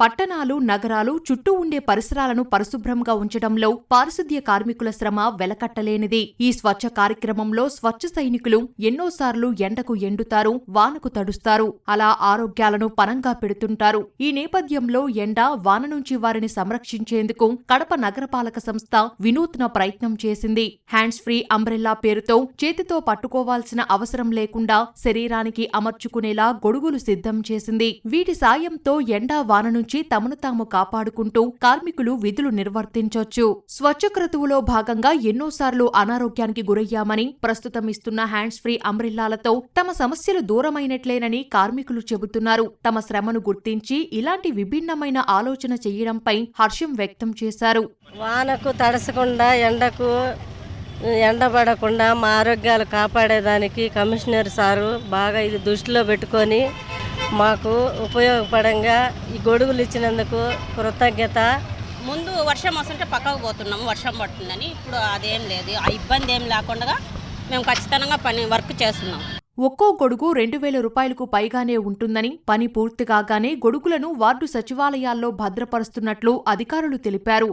పట్టణాలు నగరాలు చుట్టూ ఉండే పరిసరాలను పరిశుభ్రంగా ఉంచడంలో పారిశుద్ధ్య కార్మికుల శ్రమ వెలకట్టలేనిది. ఈ స్వచ్ఛ కార్యక్రమంలో స్వచ్ఛ సైనికులు ఎన్నోసార్లు ఎండకు ఎండుతారు వానకు తడుస్తారు అలా ఆరోగ్యాలను పనంగా పెడుతుంటారు. ఈ నేపథ్యంలో ఎండ వాన నుంచి వారిని సంరక్షించేందుకు కడప నగరపాలక సంస్థ వినూత్న ప్రయత్నం చేసింది. హ్యాండ్స్ ఫ్రీ అంబ్రెల్లా పేరుతో చేతితో పట్టుకోవాల్సిన అవసరం లేకుండా శరీరానికి అమర్చుకునేలా గొడుగులు సిద్ధం చేసింది. వీటి సాయంతో ఎండా వాన నుంచి తమను తాము కాపాడుకుంటూ కార్మికులు విధులు నిర్వర్తించొచ్చు. స్వచ్ఛ క్రతువులో భాగంగా ఎన్నోసార్లు అనారోగ్యానికి గురయ్యామని ప్రస్తుతం ఇస్తున్న హ్యాండ్స్ ఫ్రీ అంబ్రిల్లాలతో తమ సమస్యలు దూరమైనట్లేనని కార్మికులు చెబుతున్నారు. తమ శ్రమను గుర్తించి ఇలాంటి విభిన్నమైన ఆలోచన చేయడంపై హర్షం వ్యక్తం చేశారు. వానకు తడసకుండా ఎండకు ఎండబడకుండా మా ఆరోగ్యాలు కాపాడేదానికి కమిషనర్ సారు బాగా ఇది దృష్టిలో పెట్టుకొని మాకు ఉపయోగపడంగా ఈ గొడుగులు ఇచ్చినందుకు కృతజ్ఞత. ముందు వర్షం వస్తుంటే పక్కకు పోతున్నాము వర్షం పడుతుందని. ఇప్పుడు అదేం లేదు ఆ ఇబ్బంది ఏం లేకుండా మేము ఖచ్చితంగా పని వర్క్ చేస్తున్నాం. ఒక్కో గొడుగు రెండు వేల రూపాయలకు పైగానే ఉంటుందని పని పూర్తి కాగానే గొడుగులను వార్డు సచివాలయాల్లో భద్రపరుస్తున్నట్లు అధికారులు తెలిపారు.